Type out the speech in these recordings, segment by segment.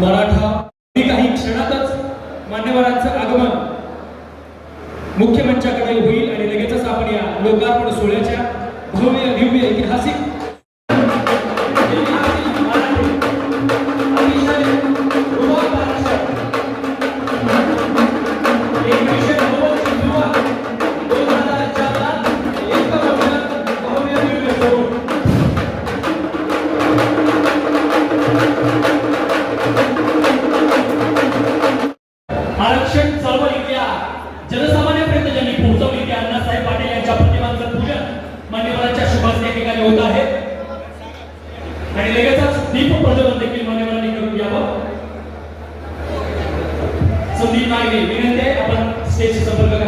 मराठा काही क्षणातच मान्यवरांचं आगमन मुख्य मंचाकडे देखील मान्यवरांनी करून घ्यावं. संदीप नागरे विनंती आपण स्टेज संपर्क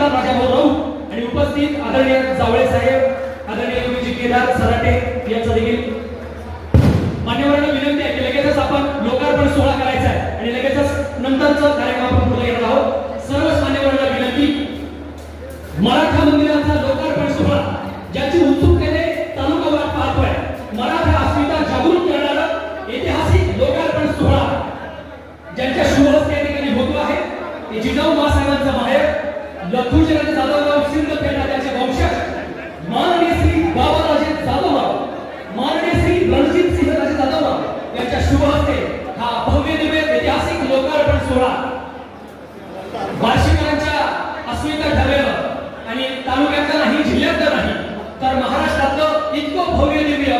आमदार राजाभाऊ राऊत आणि उपस्थित आदरणीय जावळे साहेब आदरणीय गुरुजी केदार सराटे यांचा देखील मान्यवरांना विनंती आहे की लगेचच आपण लोकार्पण सोहळा करायचा आहे आणि लगेचच नंतरचा कार्यक्रम आपण पुढे येणार आहोत. सर्वच मान्यवरांना विनंती. मराठा मंदिराचा लोकार्पण सोहळा ज्याची उत्सुकतेने तालुका पाहतोय. मराठा अस्मिता जागृत करणारा ऐतिहासिक लोकार्पण सोहळा ज्यांच्या शुभ हस्ते या ठिकाणी होतो आहे ते जिजाऊ महासाहेबांचं माहेर लखुजीराजे जाधवराव सिंदखेडा त्याचे वंशज माननीय श्री बाबाराजे जाधवराव माननीय श्री रणजित जाधवराव यांच्या शुभ हस्ते हा भव्य दिव्य ऐतिहासिक लोकार्पण सोहळा वार्षिकांच्या अस्मिता ठरलेलं आणि तालुक्यातलं नाही जिल्ह्यातलं नाही तर महाराष्ट्रातलं इतकं भव्य दिव्य.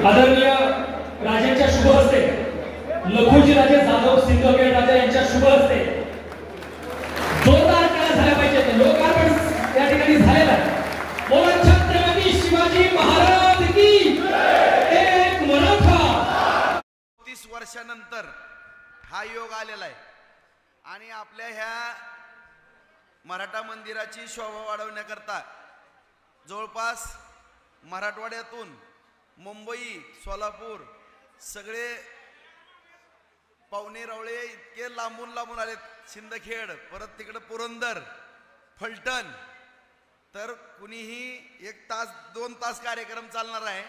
आदरणीय राजांच्या शुभ हस्ते लखुजी राजे जाधव सिंदखेड राजा यांच्या शुभ हस्ते जोरदार टाळ्या झाल्या पाहिजेत लोकार्पण या ठिकाणी झालेलं आहे बोला छत्रपती शिवाजी महाराज की एक मराठा तीस वर्षानंतर हा योग आलेला आहे आणि आपल्या ह्या मराठा मंदिराची शोभा वाढवण्याकरता जवळपास मराठवाड्यातून मुंबई सोलापूर सगळे पाहुणे रावळे इतके लांबून लांबून आलेत. सिंदखेड परत तिकडं पुरंदर फलटण. तर कुणीही एक तास दोन तास कार्यक्रम चालणार आहे.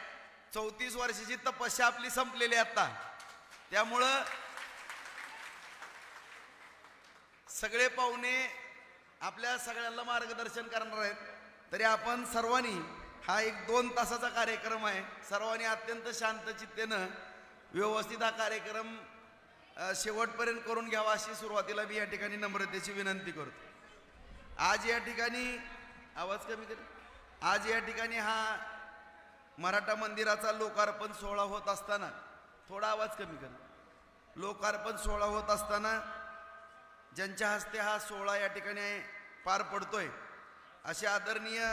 चौतीस वर्षाची तपस्या आपली संपलेली आहे आता. त्यामुळं सगळे पाहुणे आपल्या सगळ्यांना मार्गदर्शन करणार आहेत. तरी आपण सर्वांनी हा एक दोन तासाचा कार्यक्रम आहे. सर्वांनी अत्यंत शांत चित्तेनं व्यवस्थित हा कार्यक्रम शेवटपर्यंत करून घ्यावा अशी सुरुवातीला मी या ठिकाणी नम्रतेची विनंती करतो. आज या ठिकाणी आवाज कमी कर. आज या ठिकाणी हा मराठा मंदिराचा लोकार्पण सोहळा होत असताना थोडा आवाज कमी कर. लोकार्पण सोहळा होत असताना ज्यांच्या हस्ते हा सोहळा या ठिकाणी पार पडतोय असे आदरणीय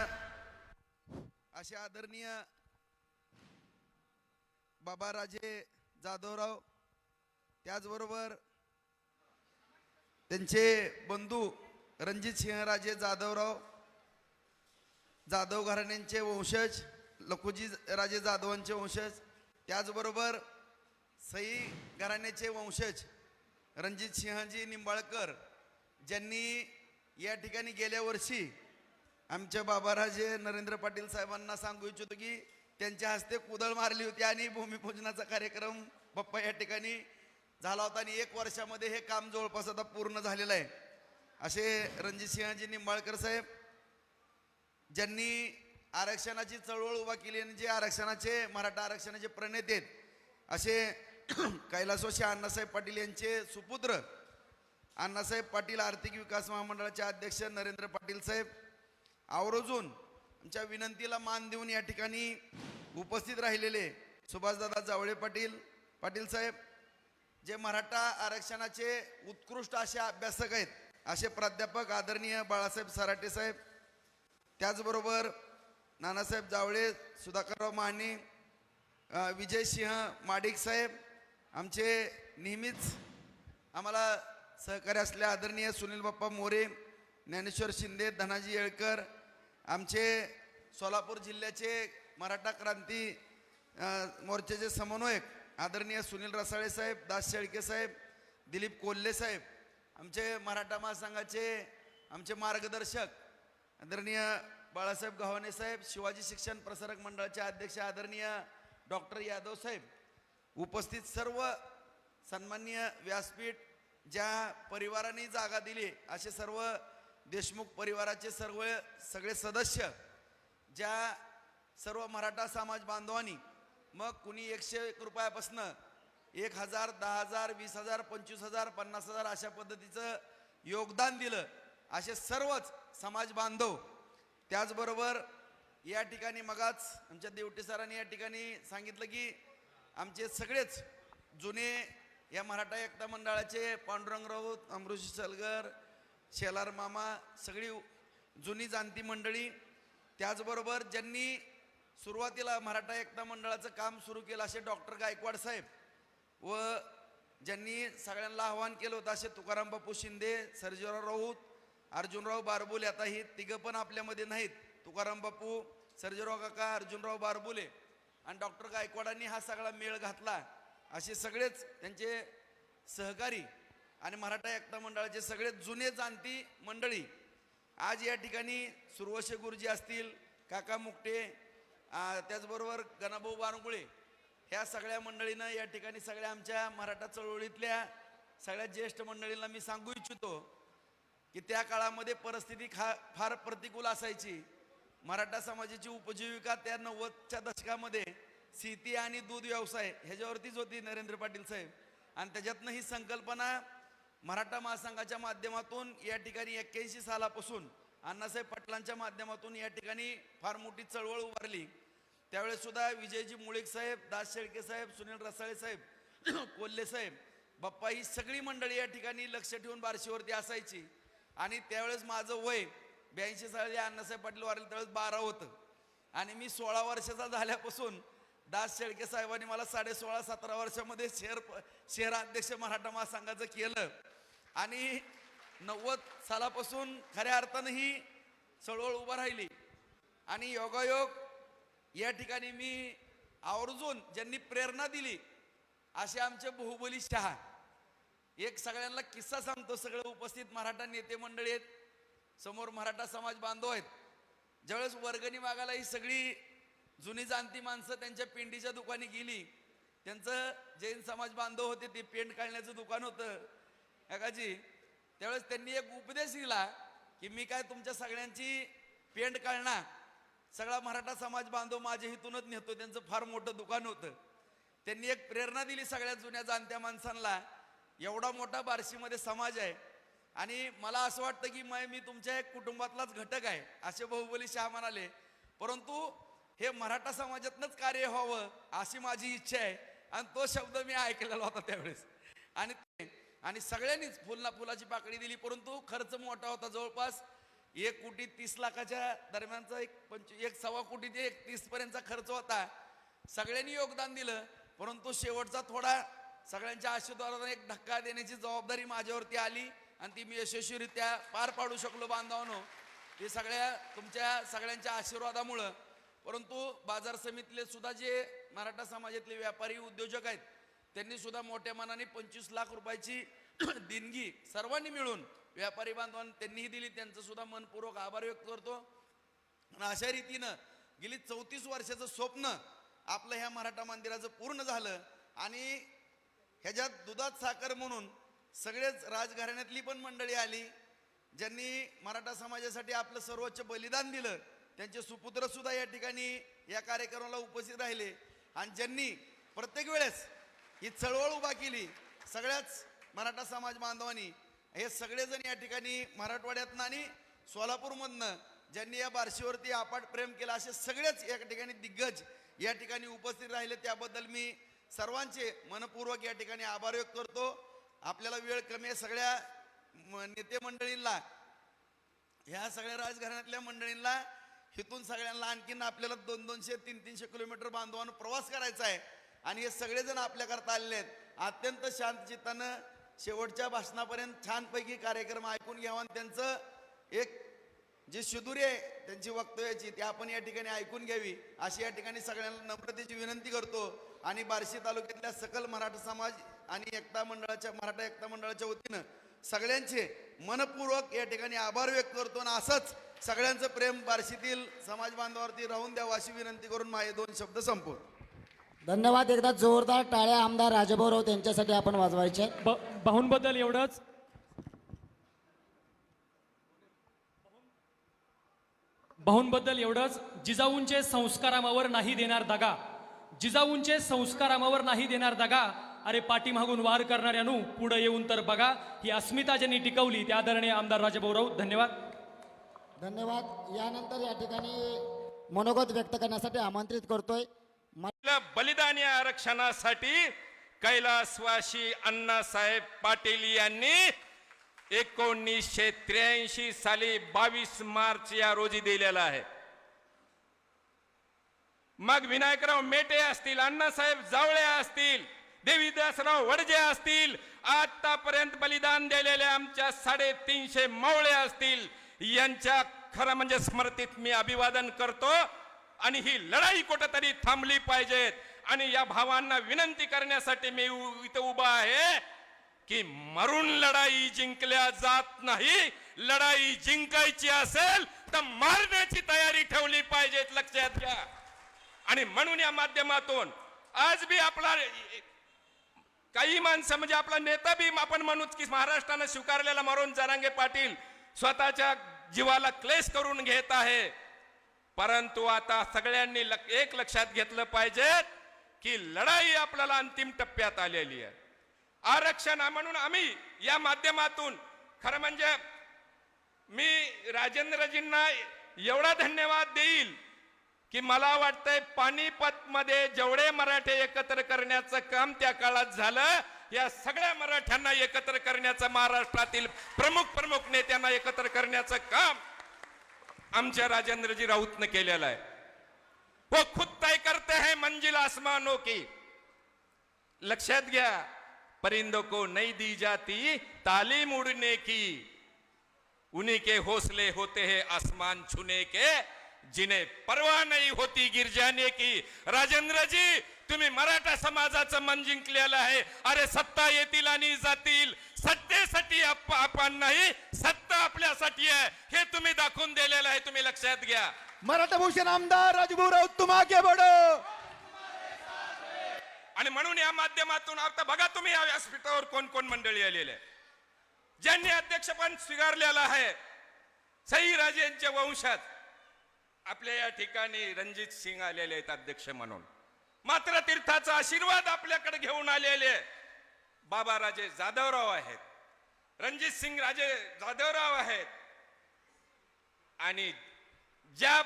असे आदरणीय बाबा राजे जाधवराव त्याचबरोबर त्यांचे बंधू रणजित सिंहराजे जाधवराव जाधव घराण्यांचे वंशज लखुजी राजे जाधवांचे वंशज त्याचबरोबर सई घराण्याचे वंशज रणजित सिंहजी निंबाळकर ज्यांनी या ठिकाणी गेल्या वर्षी आमच्या बाबाराजे नरेंद्र पाटील साहेबांना सांगू इच्छितो की त्यांच्या हस्ते कुदळ मारली होती आणि भूमिपूजनाचा कार्यक्रम बाप्पा या ठिकाणी झाला होता आणि एक वर्षामध्ये हे काम जवळपास आता पूर्ण झालेलं आहे. असे रणजित सिंहजी निंबाळकर साहेब ज्यांनी आरक्षणाची चळवळ उभा केली आणि जे आरक्षणाचे मराठा आरक्षणाचे प्रणेते आहेत असे कैलासवाशी अण्णासाहेब पाटील यांचे सुपुत्र अण्णासाहेब पाटील आर्थिक विकास महामंडळाचे अध्यक्ष नरेंद्र पाटील साहेब आवर्जून आमच्या विनंतीला मान देऊन या ठिकाणी उपस्थित राहिलेले सुभाषदादा जावळे पाटील पाटील साहेब जे मराठा आरक्षणाचे उत्कृष्ट असे अभ्यासक आहेत असे प्राध्यापक आदरणीय बाळासाहेब सराटे साहेब त्याचबरोबर नानासाहेब जावळे सुधाकरराव माने विजय विजयसिंह माडिक साहेब आमचे नेहमीच आम्हाला सहकार्य असल्या आदरणीय सुनील बाप्पा मोरे ज्ञानेश्वर शिंदे धनाजी येळकर आमचे सोलापूर जिल्ह्याचे मराठा क्रांती मोर्चाचे समन्वयक आदरणीय सुनील रसाळे साहेब दास शेळके साहेब दिलीप कोल्हे साहेब आमचे मराठा महासंघाचे आमचे मार्गदर्शक आदरणीय बाळासाहेब गव्हाणे साहेब शिवाजी शिक्षण प्रसारक मंडळाचे अध्यक्ष आदरणीय डॉक्टर यादव साहेब उपस्थित सर्व सन्मान्य व्यासपीठ ज्या परिवाराने जागा दिली असे सर्व देशमुख परिवाराचे सर्व सगळे सदस्य ज्या सर्व मराठा समाज बांधवांनी मग कुणी एकशे एक रुपयापासनं एक हजार दहा हजार वीस हजार पंचवीस हजार पन्नास हजार अशा पद्धतीचं योगदान दिलं असे सर्वच समाज बांधव त्याचबरोबर या ठिकाणी मगाच आमच्या देवटे सरांनी या ठिकाणी सांगितलं की आमचे सगळेच जुने या मराठा एकता मंडळाचे पांडुरंग राऊत अमृषी सलगर शेलार मामा सगळी जुनी जाणती मंडळी. त्याचबरोबर ज्यांनी सुरुवातीला मराठा एकता मंडळाचं काम सुरू केलं असे डॉक्टर गायकवाड साहेब व ज्यांनी सगळ्यांना आव्हान केलं होतं असे तुकाराम बापू शिंदे सर्जीराव राऊत अर्जुनराव बारबुले आता ही तिघं पण आपल्यामध्ये नाहीत. तुकाराम बापू सर्जीराव काका अर्जुनराव बारबुले. आणि डॉक्टर गायकवाडांनी हा सगळा मेळ घातला. असे सगळेच त्यांचे सहकारी आणि मराठा एकता मंडळाचे सगळे जुने जाणती मंडळी आज या ठिकाणी सुरवशे गुरुजी असतील काका मुकटे त्याचबरोबर गणाभाऊ बानगुळे ह्या सगळ्या मंडळीनं या ठिकाणी सगळ्या आमच्या मराठा चळवळीतल्या सगळ्या ज्येष्ठ मंडळींना मी सांगू इच्छितो की त्या काळामध्ये परिस्थिती खा फार प्रतिकूल असायची. मराठा समाजाची उपजीविका त्या नव्वदच्या दशकामध्ये शेती आणि दूध व्यवसाय ह्याच्यावरतीच होती नरेंद्र पाटील साहेब. आणि त्याच्यातनं ही संकल्पना मराठा महासंघाच्या माध्यमातून या ठिकाणी एक्क्याऐंशी सालापासून अण्णासाहेब पाटलांच्या माध्यमातून या ठिकाणी फार मोठी चळवळ उभारली. त्यावेळेस सुद्धा विजयजी मुळीक साहेब दास शेळके साहेब सुनील रसाळे साहेब कोल्हे साहेब बाप्पा ही सगळी मंडळी या ठिकाणी लक्ष ठेवून बारशीवरती असायची. आणि त्यावेळेस माझं वय ब्याऐंशी साली अण्णासाहेब पाटील वारले त्यावेळेस बारा होतं. आणि मी सोळा वर्षाचा झाल्यापासून दास शेळके साहेबांनी मला साडे सोळा सतरा वर्षामध्ये शहर शहराध्यक्ष मराठा महासंघाचं केलं. आणि नव्वद सालापासून खऱ्या अर्थानं ही चळवळ उभं राहिली. आणि योगायोग या ठिकाणी मी आवर्जून ज्यांनी प्रेरणा दिली असे आमचे बहुबली शहा. एक सगळ्यांना किस्सा सांगतो सगळे उपस्थित मराठा नेते मंडळी आहेत. समोर मराठा समाज बांधव आहेत. ज्यावेळेस वर्गणी मागायला ही सगळी जुनी जाणती माणसं त्यांच्या पेंडीच्या दुकानी गेली त्यांचं जैन समाज बांधव होते ते पेंट काढण्याचं दुकान होतं. काकाजी त्यावेळेस त्यांनी एक उपदेश दिला की मी काय तुमच्या सगळ्यांची पेंट काढणार. सगळा मराठा समाज बांधव माझ्या हितूनच नेतो त्यांचं फार मोठं दुकान होतं. त्यांनी एक प्रेरणा दिली सगळ्या जुन्या जाणत्या माणसांना एवढा मोठा बार्शीमध्ये समाज आहे. आणि मला असं वाटतं की मै मी तुमच्या एक कुटुंबातलाच घटक आहे असे बहुबली शहा म्हणाले. परंतु हे मराठा समाजातनंच कार्य व्हावं अशी माझी इच्छा आहे आणि तो शब्द मी ऐकलेला होता त्यावेळेस. आणि ते- आणि सगळ्यांनीच फुलना फुलाची पाकळी दिली परंतु खर्च मोठा होता जवळपास एक कोटी तीस लाखाच्या दरम्यानचा एक पंच एक सव्वा कोटी ते एक तीसपर्यंतचा खर्च होता. सगळ्यांनी योगदान दिलं परंतु शेवटचा थोडा सगळ्यांच्या आशीर्वादाने एक धक्का देण्याची जबाबदारी माझ्यावरती आली. आणि ती मी यशस्वीरित्या पार पाडू शकलो बांधवानो. ते सगळ्या तुमच्या सगळ्यांच्या आशीर्वादामुळं. परंतु बाजार समितीतले सुद्धा जे मराठा समाजातले व्यापारी उद्योजक आहेत त्यांनी सुद्धा मोठ्या मनाने पंचवीस लाख रुपयाची देणगी सर्वांनी मिळून व्यापारी बांधवांनी त्यांनीही दिली. त्यांचं सुद्धा मनपूर्वक आभार व्यक्त करतो. आणि अशा रीतीनं गेली चौतीस वर्षाचं स्वप्न आपलं ह्या मराठा मंदिराचं पूर्ण झालं आणि ह्याच्यात दुधात साखर म्हणून सगळेच राजघराण्यातली पण मंडळी आली ज्यांनी मराठा समाजासाठी आपलं सर्वोच्च बलिदान दिलं त्यांचे सुपुत्र सुद्धा या ठिकाणी या कार्यक्रमाला उपस्थित राहिले. आणि ज्यांनी प्रत्येक वेळेस ही चळवळ उभा केली सगळ्याच मराठा समाज बांधवांनी हे सगळेजण या ठिकाणी मराठवाड्यातनं आणि सोलापूरमधनं ज्यांनी या बारशीवरती अपाट प्रेम केलं असे सगळेच या ठिकाणी दिग्गज या ठिकाणी उपस्थित राहिले. त्याबद्दल मी सर्वांचे मनपूर्वक या ठिकाणी आभार व्यक्त करतो. आपल्याला वेळ कमी आहे. सगळ्या म- नेते मंडळींना ह्या सगळ्या राजघराण्यातल्या मंडळींना इथून सगळ्यांना आणखीन आपल्याला दोन दोनशे तीन तीनशे किलोमीटर बांधवानं प्रवास करायचा आहे. आणि हे सगळेजण आपल्याकरता आलेले आहेत. अत्यंत शांत चित्तानं शेवटच्या भाषणापर्यंत छानपैकी कार्यक्रम ऐकून घ्यावा. आणि त्यांचं एक जे शिदुरी आहे त्यांची वक्तव्याची ती आपण या ठिकाणी ऐकून घ्यावी. अशी या ठिकाणी सगळ्यांना नम्रतेची विनंती करतो. आणि बार्शी तालुक्यातल्या सकल मराठा समाज आणि एकता मंडळाच्या मराठा एकता मंडळाच्या वतीनं सगळ्यांचे मनपूर्वक या ठिकाणी आभार व्यक्त करतो आणि असंच सगळ्यांचं प्रेम बार्शीतील समाज बांधवावरती राहून द्यावं अशी विनंती करून माझे दोन शब्द संपवतो. धन्यवाद. एकदा जोरदार टाळ्या आमदार राजभाऊ राऊत यांच्यासाठी आपण वाजवायचे. भाऊंबद्दल एवढंच. भाऊंबद्दल एवढंच. जिजाऊंचे संस्कारामावर नाही देणार दगा. जिजाऊंचे संस्कारामावर नाही देणार दगा. अरे पाठीमागून वार करणाऱ्यानू पुढे येऊन तर बघा ही अस्मिता ज्यांनी टिकवली त्या आदरणीय आमदार राजाभाऊ राऊत धन्यवाद. धन्यवाद. यानंतर या ठिकाणी मनोगत व्यक्त करण्यासाठी आमंत्रित करतोय. बलिदानी आरक्षणासाठी कैलासवासी अण्णासाहेब पाटील यांनी एकोणीसशे त्र्याऐंशी साली बावीस मार्च या रोजी दिलेला आहे. मग विनायकराव मेटे असतील अण्णासाहेब जावळे असतील देवीदासराव वडजे असतील आतापर्यंत बलिदान दिलेले आमच्या साडेतीनशे मावळे असतील यांच्या खरं म्हणजे स्मृतीत मी अभिवादन करतो आणि ही लढाई कुठंतरी थांबली पाहिजेत आणि या भावांना विनंती करण्यासाठी मी इथं उभा आहे की मरून लढाई जिंकल्या जात नाही. लढाई जिंकायची असेल तर मारण्याची तयारी ठेवली पाहिजेत लक्षात घ्या. आणि म्हणून या माध्यमातून आज बी आपला काही माणसं म्हणजे आपला नेता बी आपण म्हणूच की महाराष्ट्रानं स्वीकारलेला मारून जरांगे पाटील स्वतःच्या जीवाला क्लेश करून घेत आहे. परंतु आता सगळ्यांनी लक- एक लक्षात घेतलं पाहिजे की लढाई आपल्याला अंतिम टप्प्यात आलेली आहे. आरक्षण म्हणून आम्ही या माध्यमातून खरं म्हणजे मी राजेंद्रजींना एवढा धन्यवाद देईल की मला वाटतंय पानिपत मध्ये जेवढे मराठे एकत्र करण्याचं काम त्या काळात झालं या सगळ्या मराठ्यांना एकत्र करण्याचं महाराष्ट्रातील प्रमुख प्रमुख नेत्यांना एकत्र करण्याचं काम आमच्या राजेंद्रजी राऊतनं केलेलं आहे. वो खुद तय करते हैं मंजिल आसमानों की. लक्षात घ्या परिंदों को नहीं दी जाती तालीम उड़ने की। उन्हीं के हौसले होते हैं आसमान छूने के। जिन्हें परवाह नहीं होती गिर जाने की। राजेंद्र जी तुम्ही मराठा समाजाचं मन जिंकलेलं आहे. अरे सत्ता येतील आणि जातील. सत्तेसाठी आप- आपण नाही सत्ता आपल्यासाठी आहे. हे तुम्ही दाखवून दिलेलं आहे तुम्ही लक्षात घ्या. मराठा भूषण आमदार राजभाऊ राऊत तुम आगे बढ़ो आणि म्हणून या माध्यमातून आता बघा तुम्ही या व्यासपीठावर कोण कोण मंडळी आलेले. ज्यांनी अध्यक्षपद स्वीकारलेलं आहे सई राजेंच्या वंशात. आपल्या या ठिकाणी रणजित सिंग आलेले आहेत अध्यक्ष म्हणून. मात्र तीर्थाचा आशीर्वाद आपल्याकडे घेऊन आलेले बाबा राजे जाधवराव आहेत. रणजित सिंग राजे जाधवराव आहेत. आणि ज्या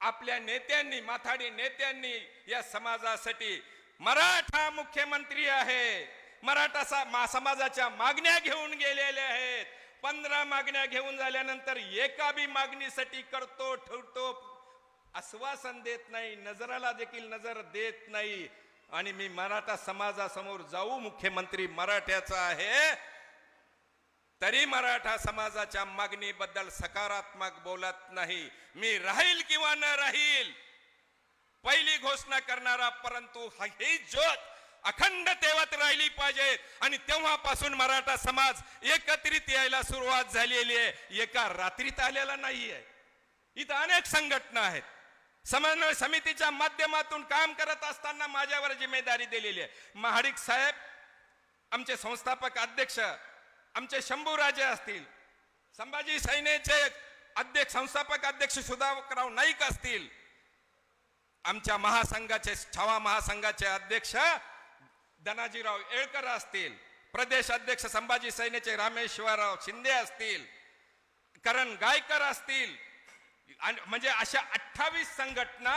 आपल्या नेत्यांनी माथाडी नेत्यांनी या समाजासाठी मराठा मुख्यमंत्री आहे मराठा सा- मा- समाजाच्या मागण्या घेऊन गेलेल्या आहेत. पंधरा मागण्या घेऊन झाल्यानंतर एका बी मागणीसाठी करतो ठेवतो. आश्वासन देत नाही नजराला देखील नजर देत नाही. आणि मी मराठा समाजासमोर जाऊ मुख्यमंत्री मराठ्याचा आहे. तरी मराठा समाजाच्या मागणीबद्दल सकारात्मक बोलत नाही. मी राहील किंवा न राहील पहिली घोषणा करणारा परंतु हा- ज्योत अखंड तेवत राहिली पाहिजे. आणि तेव्हापासून मराठा समाज एकत्रित यायला सुरुवात झालेली आहे. एका रात्रीत आलेला नाहीये. इथं अनेक संघटना आहेत. समन्वय समितीच्या माध्यमातून काम करत असताना माझ्यावर जिम्मेदारी दिलेली आहे. महाडिक साहेब आमचे संस्थापक अध्यक्ष आमचे शंभूराजे असतील संभाजी सैनेचे अध्यक्ष संस्थापक अध्यक्ष सुधाकरराव नाईक असतील आमच्या महासंघाचे छावा महासंघाचे अध्यक्ष धनाजीराव येळकर असतील प्रदेश अध्यक्ष संभाजी सैनेचे रामेश्वरराव शिंदे असतील करण गायकर असतील आणि म्हणजे अशा अठ्ठावीस संघटना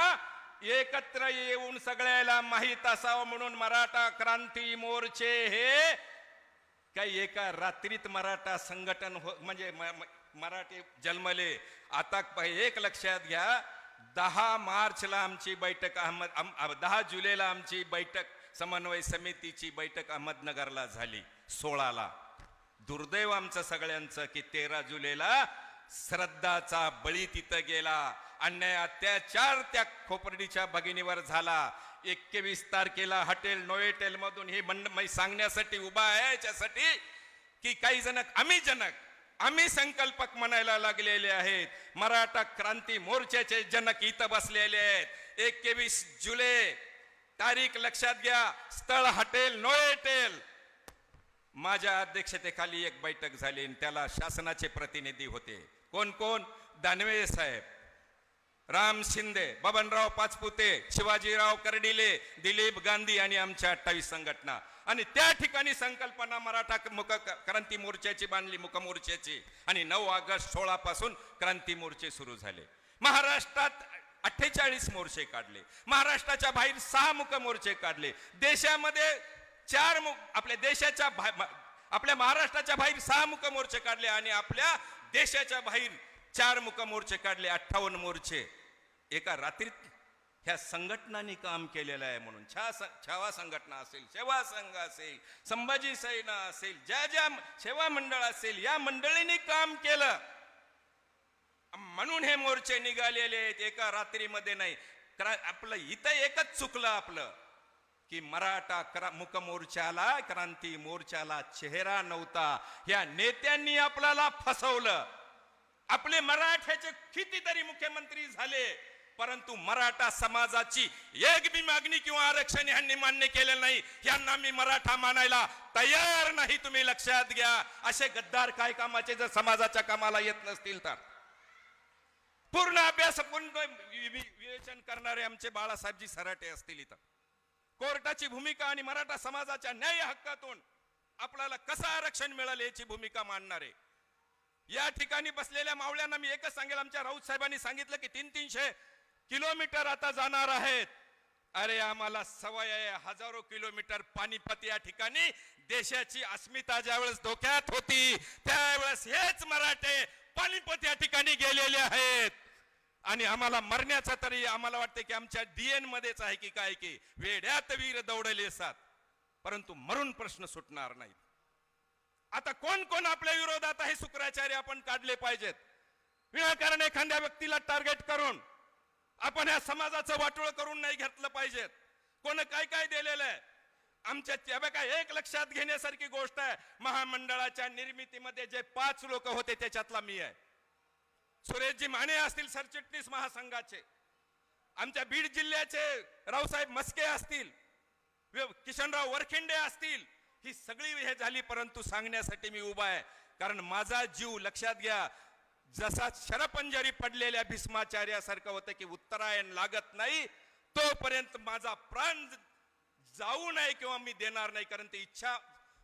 एकत्र येऊन सगळ्याला माहीत असावं म्हणून मराठा क्रांती मोर्चे हे काही एका रात्रीत मराठा संघटन हो म्हणजे म- मराठी जन्मले. आता प- एक लक्षात घ्या दहा मार्चला आमची बैठक अहमद दहा जुलैला आमची बैठक समन्वय समितीची बैठक अहमदनगरला झाली सोळाला. दुर्दैव आमचं सगळ्यांचं की तेरा जुलैला श्रद्धाचा बळी तिथं गेला. अन्याय अत्याचार त्या खोपर्डीच्या भगिनीवर झाला. एकवीस तारखेला हॉटेल नोएटेल मधून हे मंड सांगण्यासाठी उभा आहे याच्यासाठी की काही जण आम्ही जनक आम्ही संकल्पक म्हणायला लागलेले आहेत. मराठा क्रांती मोर्चाचे जनक इथं बसलेले आहेत. एकवीस जुलै तारीख लक्षात घ्या. स्थळ हटेल नोएटेल माझ्या अध्यक्षतेखाली एक बैठक झाली आणि त्याला शासनाचे प्रतिनिधी होते. कोण कोण? दानवे साहेब. राम शिंदे बबनराव पाचपुते शिवाजीराव कर्डिले दिलीप गांधी आणि आमच्या अठ्ठावीस संघटना. आणि त्या ठिकाणी संकल्पना मराठा मुख क्रांती मोर्चाची बांधली मुखमोर्चाची आणि नऊ ऑगस्ट सोळा पासून क्रांती मोर्चे सुरू झाले. महाराष्ट्रात अठ्ठेचाळीस मोर्चे काढले. महाराष्ट्राच्या बाहेर सहा मुख मोर्चे काढले. देशामध्ये चार मुख आपल्या देशाच्या भा- आपल्या महाराष्ट्राच्या बाहेर सहा मुख मोर्चे काढले आणि आपल्या देशाच्या बाहेर चार मुख मोर्चे काढले. अठ्ठावन्न मोर्चे. एका रात्रीत ह्या संघटनांनी काम केलेलं आहे म्हणून. छा छावा संघटना असेल सेवा संघ असेल संभाजी सेना असेल ज्या ज्या सेवा मंडळ असेल या मंडळींनी काम केलं. म्हणून हे मोर्चे निघालेले आहेत एका रात्रीमध्ये नाही. तर आपलं इथं एकच चुकलं आपलं की मराठा क्रा मुक मोर्चाला क्रांती मोर्चाला चेहरा नव्हता. या नेत्यांनी आपल्याला फसवलं. आपले मराठ्याचे कितीतरी मुख्यमंत्री झाले परंतु मराठा समाजाची एक बी मागणी किंवा आरक्षण यांनी मान्य केलेलं नाही. यांना मी मराठा मानायला तयार नाही तुम्ही लक्षात घ्या. असे गद्दार काय कामाचे? जर समाजाच्या कामाला येत नसतील तर. पूर्ण अभ्यास पूर्ण विवेचन करणारे आमचे बाळासाहेबजी सराटे असतील इथं. कोर्टाची भूमिका आणि मराठा समाजाच्या न्याय हक्कातून आपल्याला कसं आरक्षण मिळालं याची भूमिका मांडणारे. या ठिकाणी बसलेल्या मावळ्यांना मी एकच सांगेल आमच्या राऊत साहेबांनी सांगितलं की तीन तीनशे किलोमीटर आता जाणार आहेत. अरे आम्हाला सवय आहे हजारो किलोमीटर पानिपत या ठिकाणी देशाची अस्मिता ज्यावेळेस धोक्यात होती त्यावेळेस हेच मराठे पानिपत या ठिकाणी गेलेले आहेत. आणि आम्हाला मरण्याचा तरी आम्हाला वाटतं की आमच्या डीएन मध्येच आहे की काय की वेड्यात वीर दौडले सात. परंतु मरून प्रश्न सुटणार नाही. आता कोण कोण आपल्या विरोधात आहे शुक्राचार्य? आपण काढले पाहिजेत. विनाकारण एखाद्या व्यक्तीला टार्गेट करून आपण या समाजाचं वाटोळ करून नाही घेतलं पाहिजेत. कोण काय काय दिलेलं आहे? आमच्या त्या काय एक लक्षात घेण्यासारखी गोष्ट आहे. महामंडळाच्या निर्मितीमध्ये जे पाच लोक होते त्याच्यातला मी आहे. सुरेशजी माने असतील सरचिटणीस महासंघाचे. आमच्या बीड जिल्ह्याचे रावसाहेब मस्के असतील किशनराव वरखिंडे असतील ही सगळी हे झाली परंतु सांगण्यासाठी मी उभा आहे. कारण माझा जीव लक्षात घ्या जसा शरपंजरी पडलेल्या भीष्माचार्यासारखं होतं की उत्तरायण लागत नाही तोपर्यंत माझा प्राण जाऊ नये किंवा मी देणार नाही कारण ती इच्छा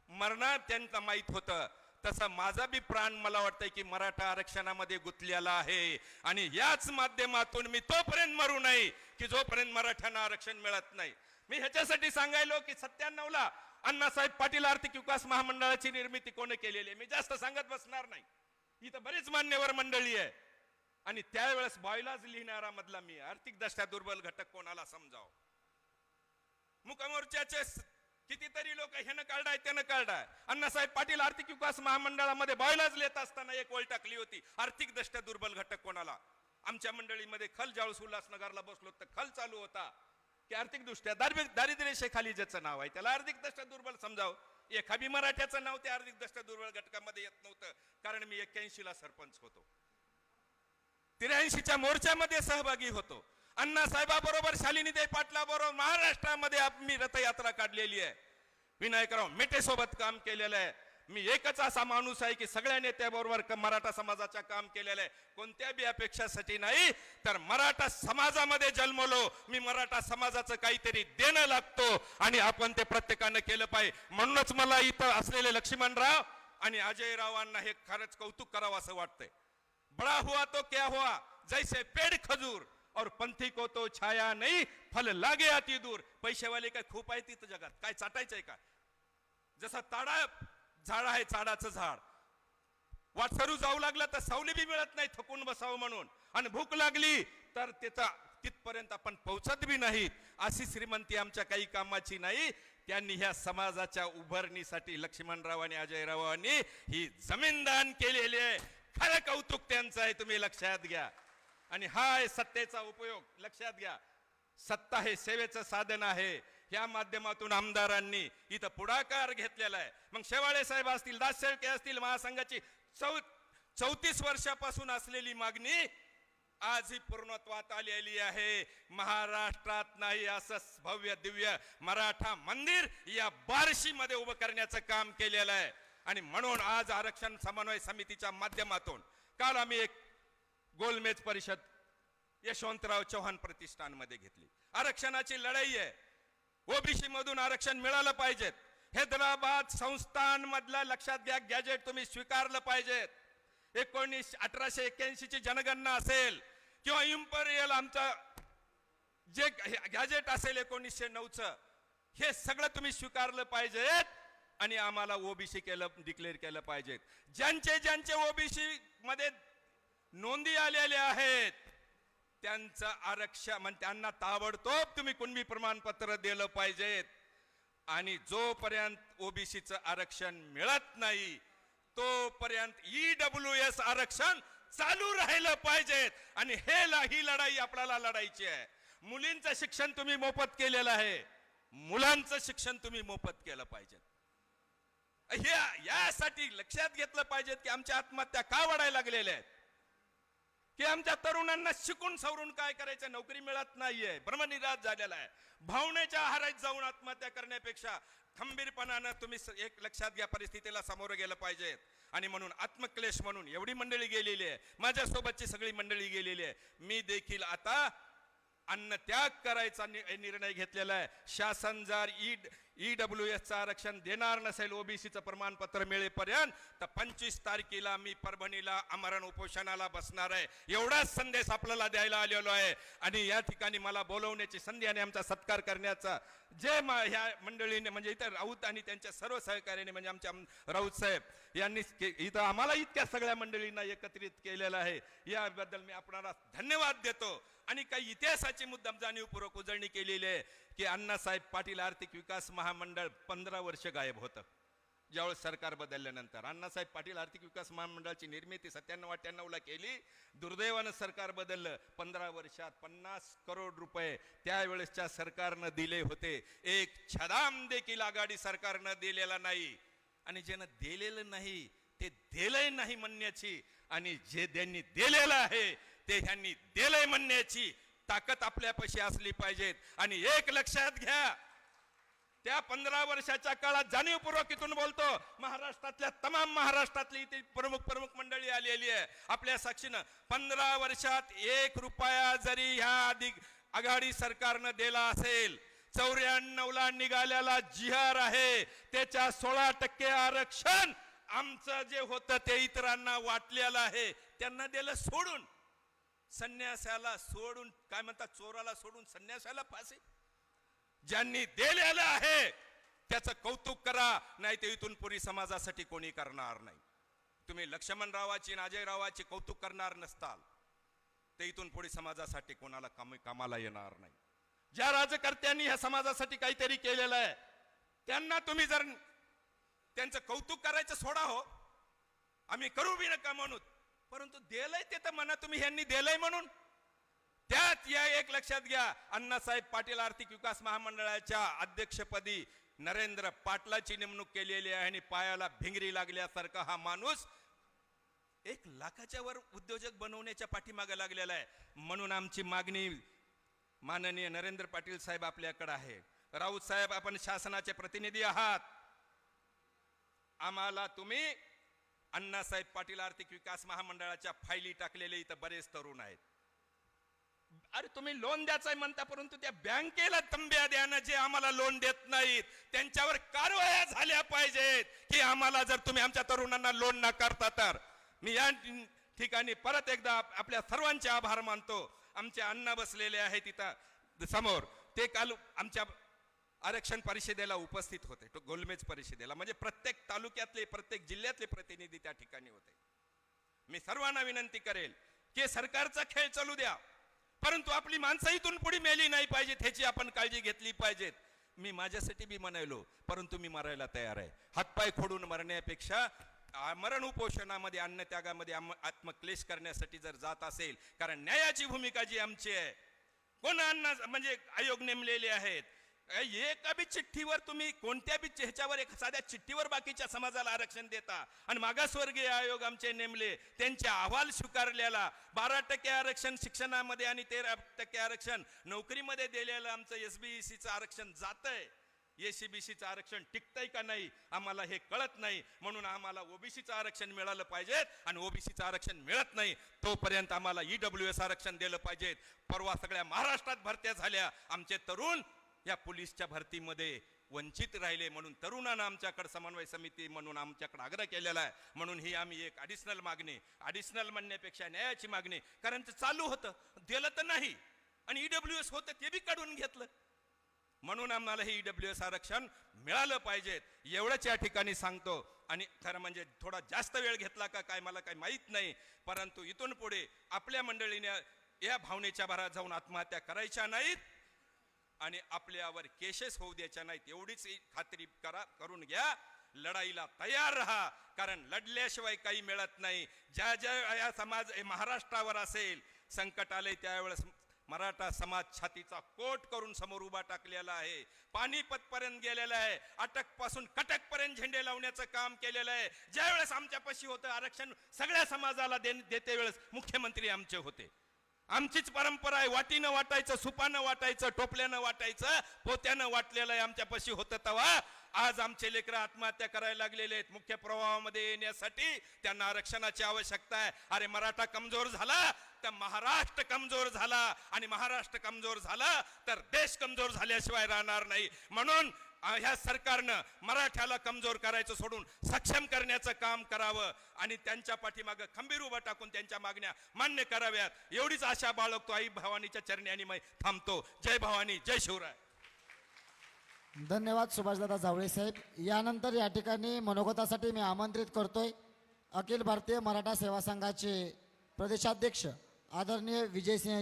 मरणार त्यांना माहीत होतं. तसा माझा बी प्राण मला वाटतंय की मराठा आरक्षणामध्ये गुंतलेला आहे. आणि याच माध्यमातून मी तोपर्यंत मरू नाही की जोपर्यंत मराठ्यांना आरक्षण मिळत नाही. मी ह्याच्यासाठी सांगायलो की सत्त्याण्णव ला अण्णासाहेब पाटील आर्थिक विकास महामंडळाची निर्मिती कोणी केलेली आहे? मी जास्त सांगत बसणार नाही. इथं बरीच मान्यवर मंडळी आहे. आणि त्यावेळेस बॉयलाच लिहिणारा मधला मी आर्थिक दृष्ट्या दुर्बल घटक कोणाला समजाव? मुकमोर्चाचे कितीतरी लोक ह्यानं काढाय त्यानं काढाय. अण्णासाहेब पाटील आर्थिक विकास महामंडळामध्ये बॉयलाच लेत असताना एक ओळ टाकली होती. आर्थिक दृष्ट्या दुर्बल घटक कोणाला? आमच्या मंडळीमध्ये खल जाळूस उल्हासनगरला बसलो तर खल चालू होता. की आर्थिक दृष्ट्या दारिद्र्य दारिद्र्यरेषेखाली ज्याचं नाव आहे त्याला आर्थिक दृष्ट्या दुर्बल समजाव. एखादी मराठ्याचं नाव ते आर्थिक दृष्ट्या दुर्बल घटकामध्ये येत नव्हतं. कारण मी एक्क्याऐंशी ला सरपंच होतो. त्र्याऐंशीच्या मोर्चामध्ये सहभागी होतो. अण्णा साहेबाबरोबर शालिनीताई पाटला बरोबर महाराष्ट्रामध्ये मी रथयात्रा काढलेली आहे. विनायकराव मेटेसोबत काम केलेलं आहे. मी एकच असा माणूस आहे की सगळ्या नेत्याबरोबर मराठा समाजाचं काम केलेलं आहे. कोणत्या बी अपेक्षासाठी नाही तर मराठा समाजामध्ये जन्मलो मी मराठा समाजाचं काहीतरी देणं लागतो आणि आपण ते प्रत्येकानं केलं पाहिजे. म्हणूनच मला इथं असलेले लक्ष्मणराव आणि अजयरावांना हे खरंच कौतुक करावं असं वाटतंय. बड़ा हुआ तो क्या हुआ? जैसे पेड़ खजूर. और पंथी को तो छाया नाही फल लागे अति दूर। पैसेवाले काय खूप आहे तिथं जगात काय चाटायचंय का? जसं ताडा झाड आहे चाडाचं झाड. वाटसरू जाऊ लागला तर सावली बी मिळत नाही थकून बसावं म्हणून. आणि भूक लागली तर तिथं तिथपर्यंत आपण पोहोचत बी नाहीत अशी श्रीमंती आमच्या काही कामाची नाही. त्यांनी ह्या समाजाच्या उभारणीसाठी लक्ष्मणराव आणि अजयरावांनी ही जमीन दान केलेली आहे. खरं कौतुक त्यांचं आहे तुम्ही लक्षात घ्या. आणि हा आहे सत्तेचा उपयोग. लक्षात घ्या. सत्ता हे सेवेचं साधन आहे. या माध्यमातून आमदारांनी इथं पुढाकार घेतलेला आहे. मग शेवाळे साहेब असतील दास असतील महासंघाची चौ चौतीस वर्षापासून असलेली मागणी आज ही पूर्णत्वात आलेली आहे. महाराष्ट्रात नाही असं भव्य दिव्य मराठा मंदिर या बारशीमध्ये उभं करण्याचं काम केलेलं आहे. आणि म्हणून आज आरक्षण समन्वय समितीच्या माध्यमातून काल आम्ही एक गोलमेज परिषद यशवंतराव चव्हाण प्रतिष्ठानमध्ये घेतली. आरक्षणाची लढाई आहे. ओबीसी मधून आरक्षण मिळालं पाहिजेत. हैदराबाद संस्थानमधला लक्षात घ्या गॅजेट तुम्ही स्वीकारलं पाहिजेत. एकोणीस अठराशे एक्क्याऐंशी ची जनगणना असेल किंवा इम्परियल आमचं जे गॅजेट असेल एकोणीसशे नऊचं हे सगळं तुम्ही स्वीकारलं पाहिजेत आणि आम्हाला ओबीसी केलं डिक्लेअर केलं पाहिजेत. ज्यांचे ज्यांचे ओबीसी मध्ये नोंदी आलेल्या आहेत. त्यांचं आरक्षण म्हणजे त्यांना ताबडतोब तुम्ही कुणबी प्रमाणपत्र दिलं पाहिजेत आणि जोपर्यंत ओबीसीचं आरक्षण मिळत नाही तोपर्यंत ईडब्ल्यू एस आरक्षण चालू राहिलं पाहिजेत आणि हे ही लढाई आपल्याला लढायची आहे. मुलींचं शिक्षण तुम्ही मोफत केलेलं आहे. मुलांचं शिक्षण तुम्ही मोफत केलं पाहिजे. हे यासाठी लक्षात घेतलं पाहिजेत की आमच्या आत्महत्या का वाढायला लागलेल्या आहेत? की आमच्या तरुणांना शिकून सवरून काय करायचं? नोकरी मिळत नाहीये. भ्रमनिराश झालेला आहे. भावनेच्या आहारात जाऊन आत्महत्या करण्यापेक्षा खंबीरपणानं तुम्ही एक लक्षात घ्या परिस्थितीला सामोरं गेलं पाहिजेत आणि म्हणून आत्मक्लेश म्हणून एवढी मंडळी गेलेली आहे. माझ्यासोबतची सगळी मंडळी गेलेली आहे. मी देखील आता अन्न त्याग करायचा निर्णय घेतलेला आहे. शासन जर ई ईडब्ल्यू एसचं आरक्षण देणार नसेल ओबीसीचं प्रमाणपत्र मिळेपर्यंत तर पंचवीस तारखेला मी परभणीला आमरण उपोषणाला बसणार आहे. एवढाच संदेश आपल्याला द्यायला आलेलो आहे. आणि या ठिकाणी मला बोलवण्याची संधी आणि आमचा सत्कार करण्याचा जे म- ह्या मंडळीने म्हणजे इथं राऊत आणि त्यांच्या सर्व सहकार्याने म्हणजे आमच्या राऊत साहेब यांनी इथं आम्हाला इतक्या सगळ्या मंडळींना एकत्रित केलेलं आहे. याबद्दल मी आपणाला धन्यवाद देतो. आणि काही इतिहासाची मुद्दाम जाणीवपूर्वक उजळणी केलेली आहे. की अण्णासाहेब पाटील आर्थिक विकास महामंडळ पंधरा वर्ष गायब होतं. ज्यावेळेस सरकार बदलल्यानंतर अण्णासाहेब पाटील आर्थिक विकास महामंडळाची निर्मिती सत्त्याण्णव अठ्ठ्याण्णवला केली दुर्दैवानं सरकार बदललं. पंधरा वर्षात पन्नास करोड रुपये त्यावेळेसच्या सरकारनं दिले होते. एक छदाम देखील आघाडी सरकारनं दिलेला नाही. आणि ज्यानं दिलेलं नाही ते दिलंय नाही म्हणण्याची आणि जे त्यांनी दिलेलं आहे ते ह्यांनी दिलंय म्हणण्याची ताकद आपल्यापाशी असली पाहिजेत. आणि एक लक्षात घ्या त्या पंधरा वर्षाच्या काळात जाणीवपूर्वक इथून बोलतो महाराष्ट्रातल्या तमाम महाराष्ट्रातली इथे प्रमुख प्रमुख मंडळी आलेली आहे. आपल्या साक्षीनं पंधरा वर्षात एक रुपया जरी ह्या अधिक आघाडी सरकारनं दिला असेल चौऱ्याण्णवला निघालेला जिहार आहे त्याच्या सोळा टक्के आरक्षण आमचं जे होतं ते इतरांना वाटलेलं आहे त्यांना दिलं सोडून. संन्यासाला सोडून काय म्हणतात चोराला सोडून संन्यासाला फाशी. ज्यांनी दिलेलं आहे त्याचं कौतुक करा नाही ते इथून पुरी समाजासाठी कोणी करणार नाही. तुम्ही लक्ष्मणरावाची नाजयरावाची कौतुक करणार नसताल ते इथून पुढे समाजासाठी कोणाला काम कामाला येणार नाही. ज्या राजकर्त्यांनी ह्या समाजासाठी काहीतरी केलेलं आहे त्यांना तुम्ही जर त्यांचं कौतुक करायचं सोडा हो. आम्ही करू बी नका म्हणून? परंतु दिलंय ते तर म्हणा तुम्ही ह्यांनी दिलंय म्हणून. त्यात या एक लक्षात घ्या अण्णासाहेब पाटील आर्थिक विकास महामंडळाच्या अध्यक्षपदी नरेंद्र पाटलाची नेमणूक केलेली आहे आणि पायाला भिंगरी लागल्यासारखा हा माणूस एक लाखाच्या वर उद्योजक बनवण्याच्या पाठीमागे लागलेला आहे. म्हणून आमची मागणी माननीय नरेंद्र पाटील साहेब आपल्याकडे आहे. राऊत साहेब आपण शासनाचे प्रतिनिधी आहात. आम्हाला तुम्ही अण्णासाहेब पाटील आर्थिक विकास महामंडळाच्या फायली टाकलेले इथं बरेच तरुण आहेत. अरे तुम्ही लोन द्यायचंय म्हणता परंतु त्या बँकेला तंब्या द्यानं जे आम्हाला लोन देत नाहीत त्यांच्यावर कारवाया झाल्या पाहिजेत की आम्हाला जर तुम्ही आमच्या तरुणांना लोन नाकारता तर. मी या ठिकाणी परत एकदा आपल्या सर्वांचे आभार मानतो. आमचे अण्णा बसलेले आहेत तिथं समोर. ते काल आमच्या आरक्षण परिषदेला उपस्थित होते तो गोलमेज परिषदेला. म्हणजे प्रत्येक तालुक्यातले प्रत्येक जिल्ह्यातले प्रतिनिधी त्या ठिकाणी होते. मी सर्वांना विनंती करेल की सरकारचा खेळ चालू द्या. परंतु आपली माणसं इथून पुढे मेली नाही पाहिजेत ह्याची आपण काळजी घेतली पाहिजेत. मी माझ्यासाठी बी म्हणायलो परंतु मी मरायला तयार आहे. हातपाय खोडून मरण्यापेक्षा मरण उपोषणामध्ये अन्नत्यागामध्ये त्यागामध्ये आत्मक्लेश करण्यासाठी जर जात असेल कारण न्यायाची भूमिका जी आमची आहे कोण अन्न म्हणजे आयोग नेमलेले आहेत एका बी चिठ्ठीवर तुम्ही कोणत्या बी ह्याच्यावर एक साध्या चिठ्ठीवर बाकीच्या समाजाला आरक्षण देता? आणि मागासवर्गीय आयोग आमचे नेमले त्यांचे अहवाल स्वीकारलेला बारा टक्के आरक्षण शिक्षणामध्ये आणि तेरा टक्के आरक्षण नोकरीमध्ये दिलेलं आमचं एसबीसीचं आरक्षण जातंय. एसीबीसीचं आरक्षण टिकतंय का नाही आम्हाला हे कळत नाही. म्हणून आम्हाला ओबीसीचं आरक्षण मिळालं पाहिजे आणि ओबीसीचं आरक्षण मिळत नाही तोपर्यंत आम्हाला ईडब्ल्यू एस आरक्षण दिलं पाहिजे. परवा सगळ्या महाराष्ट्रात भरत्या झाल्या. आमचे तरुण या पोलीसच्या भरतीमध्ये वंचित राहिले म्हणून तरुणांना आमच्याकडे समन्वय समिती म्हणून आमच्याकडे आग्रह केलेला आहे. म्हणून ही आम्ही एक अडिशनल मागणी अडिशनल म्हणण्यापेक्षा न्यायाची मागणी कारण ते चालू होतं. दिलं तर नाही. आणि ईडब्ल्यू एस होतं ते बी काढून घेतलं. म्हणून आम्हाला हे ईडब्ल्यू एस आरक्षण मिळालं पाहिजेत एवढंच या ठिकाणी सांगतो. आणि खरं म्हणजे थोडा जास्त वेळ घेतला का काय मला काही माहीत नाही. परंतु इथून पुढे आपल्या मंडळीने या भावनेच्या भरात जाऊन आत्महत्या करायच्या नाहीत. आणि आपल्यावर केसेस होऊ द्यायच्या नाहीत. एवढीच खात्री करा करून घ्या. लढाईला तयार राहा. कारण लढल्याशिवाय काही मिळत नाही. ज्या ज्या या समाज महाराष्ट्रावर असेल संकट आले त्यावेळेस मराठा समाज छातीचा कोट करून समोर उभा टाकलेला आहे. पानिपत पर्यंत गेलेला आहे. अटकपासून कटक पर्यंत झेंडे लावण्याचं काम केलेलं आहे. ज्यावेळेस आमच्यापाशी होतं आरक्षण सगळ्या समाजाला दे- देते वेळेस मुख्यमंत्री आमचे होते. आमचीच परंपरा आहे. वाटीनं वाटायचं सुपानं वाटायचं टोपल्यानं वाटायचं पोत्यानं वाटलेलं आहे आमच्यापाशी होतं तेव्हा आज आमचे लेकरं आत्महत्या करायला लागलेले आहेत. मुख्य प्रवाहामध्ये येण्यासाठी त्यांना आरक्षणाची आवश्यकता आहे. अरे मराठा कमजोर झाला तर महाराष्ट्र कमजोर झाला. आणि महाराष्ट्र कमजोर झाला तर देश कमजोर झाल्याशिवाय राहणार नाही. म्हणून ह्या सरकारनं मराठ्याला कमजोर करायचं सोडून सक्षम करण्याचं काम करावं आणि त्यांच्या पाठीमागं खंबीर उभं टाकून त्यांच्या मागण्या मान्य कराव्यात. एवढीच आशा बाळगतो आई भवानीच्या चरणी आणि मी थांबतो. जय भवानी जय शिवराय. धन्यवाद सुभाषदादा जावळे साहेब. यानंतर या ठिकाणी मनोगतासाठी मी आमंत्रित करतोय अखिल भारतीय मराठा सेवा संघाचे प्रदेशाध्यक्ष आदरणीय विजयसिंह